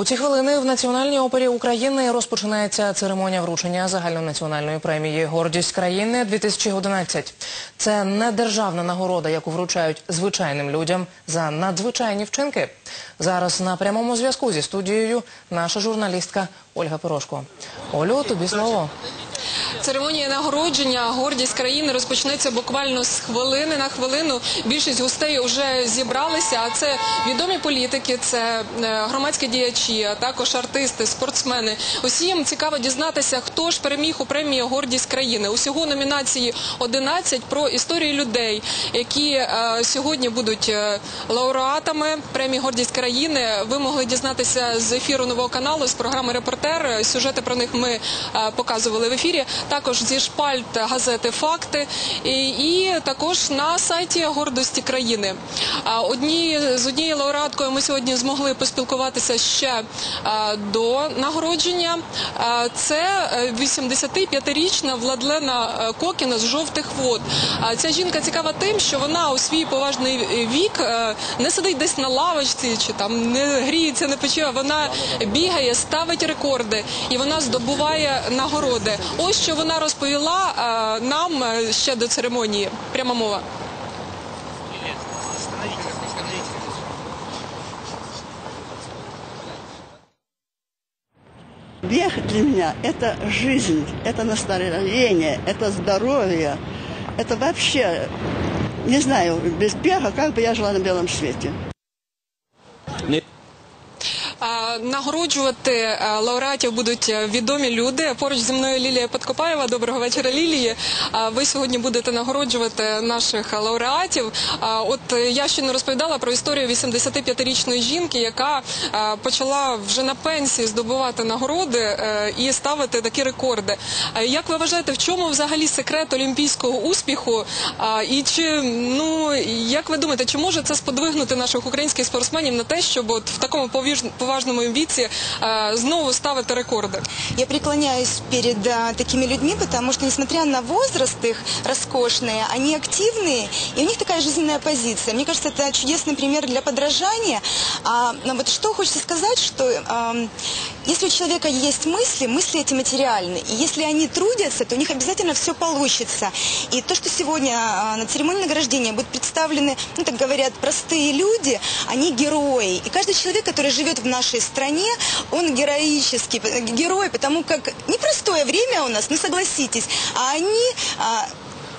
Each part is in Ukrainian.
У ці хвилини в Національній опері України розпочинається церемонія вручення загальнонаціональної премії Гордість країни 2011 Це не державна нагорода, яку вручають звичайним людям за надзвичайні вчинки. Зараз на прямому зв'язку зі студією наша журналістка Ольга Порошко. Олю, тобі слово. Церемонія нагородження гордість країни розпочнеться буквально з хвилини на хвилину. Більшість гостей вже зібралися. А це відомі політики, це е, громадські діячі, а також артисти, спортсмени. Усім цікаво дізнатися, хто ж переміг у премії Гордість країни. Усього номінації 11 про історії людей, які е, сьогодні будуть е, лауреатами премії Гордість країни. Ви могли дізнатися з ефіру нового каналу з програми Репортер. Сюжети про них ми показували в ефірі. Також зі шпальт газети Факти і, також на сайті гордості країни. З однією лауреаткою ми сьогодні змогли поспілкуватися ще до нагородження. Це е, 85-річна Владлена е, Кокіна з жовтих вод. Ця жінка цікава тим, що вона у свій поважний вік е, не сидить десь на лавочці чи не гріється, не пече. Вона бігає, ставить рекорди і вона здобуває нагороди. Ось що вона розповіла е, нам е, ще до церемонії. Пряма мова. Бег для меня – это жизнь, это настроение, это здоровье. Это вообще, не знаю, без бега, как бы я жила на белом свете. Нагороджувати е, лауреатів будуть е, відомі люди. Поруч зі мною Лілія Подкопаєва. Доброго вечора, Лілії. Е, Ви сьогодні будете нагороджувати наших лауреатів. От я ще не розповідала про історію 85-річної жінки, яка почала вже на пенсії здобувати нагороди і ставити такі рекорди. Як ви вважаєте, в чому взагалі секрет олімпійського успіху? І чи ну як ви думаєте, чи може це сподвигнути наших українських спортсменів на те, щоб от в такому повіж- поважному віці знову ставити рекорди? Я преклоняюсь перед а, такими людьми, потому что, несмотря на возраст их роскошные, они активные, и у них такая жизненная позиция. Мне кажется, это чудесный пример для подражания. А, но вот что хочется сказать, что ам, если у человека есть мысли, мысли эти материальны, и если они трудятся, то у них обязательно все получится. И то, что сегодня а, на церемонии награждения будут представлены, ну так говорят, простые люди, они герои. И каждый человек, который живет в нашей стране, он героический, э, герой, потому как непростое время у нас, ну согласитесь, а они а,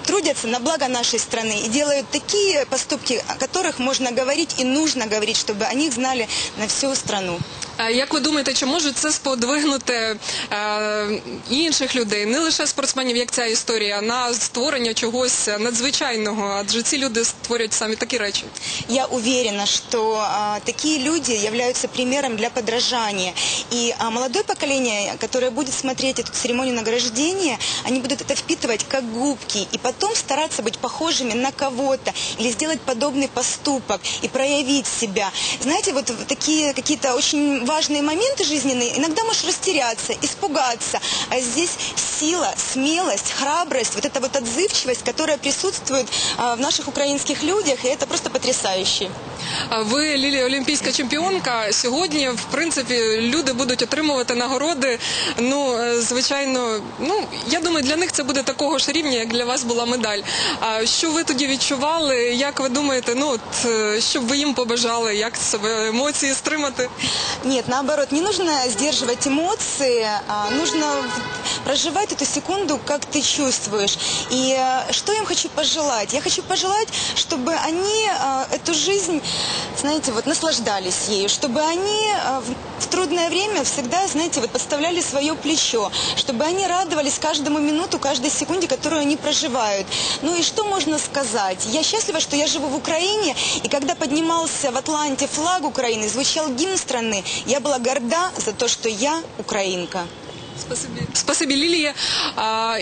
трудятся на благо нашей страны и делают такие поступки, о которых можно говорить и нужно говорить, чтобы о них знали на всю страну. Е, Як ви думаєте, чи може це сподвигнути е, інших людей, не лише спортсменів, як ця історія, на створення чогось надзвичайного? Адже ці люди створюють самі такі речі. Я уверена, что а, такие люди являются примером для подражания. И а, молодое поколение, которое будет смотреть эту церемонию награждения, они будут это впитывать как губки и потом стараться быть похожими на кого-то или сделать подобный поступок и проявить себя. Знаете, вот в такие какие-то очень важные моменты жизненные, иногда можешь растеряться, испугаться, а здесь сила, смелость, храбрость, вот эта вот отзывчивость, которая присутствует а, в наших украинских людях, и это просто потрясающе. А Ви, Лілія, олімпійська чемпіонка. Сьогодні, в принципі, люди будуть отримувати нагороди. Ну, е, звичайно, ну я думаю, для них це буде такого ж рівня, як для вас була медаль. А що ви тоді відчували? Як ви думаєте, ну от е, що б ви їм побажали, як себе емоції стримати? Нет, наоборот, не нужно сдерживать эмоции, а нужно проживать эту секунду, как ты чувствуешь. И э, что я им хочу пожелать? Я хочу пожелать, чтобы они э, эту жизнь, знаете, вот наслаждались ею, чтобы они э, в- трудное время всегда, знаете, вот подставляли свое плечо, чтобы они радовались каждому минуту, каждой секунде, которую они проживают. Ну и что можно сказать? Я счастлива, что я живу в Украине, и когда поднимался в Атланте флаг Украины, звучал гимн страны, я была горда за то, что я украинка. Спасибі. Лілія.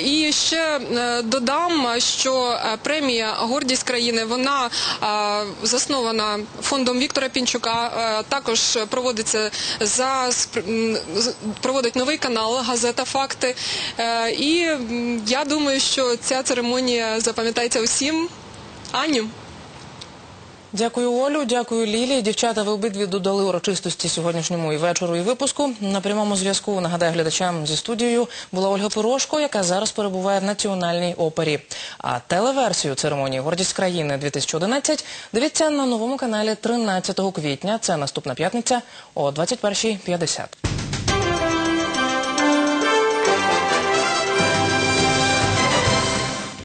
І ще е, додам, що е, премія Гордість країни вона е, заснована фондом Віктора Пінчука. Також проводиться за проводить новий канал Газета Факти. І я думаю, що ця церемонія запам'ятається усім. Аню. Дякую, Олю, дякую, Лілі. Дівчата, ви обидві додали урочистості сьогоднішньому і вечору, і випуску. На прямому зв'язку нагадаю глядачам зі студією була Ольга Порошко, яка зараз перебуває в Національній опері. А телеверсію церемонії Гордість країни 2011 дивіться на новому каналі 13 квітня. Це наступна п'ятниця о 21.50.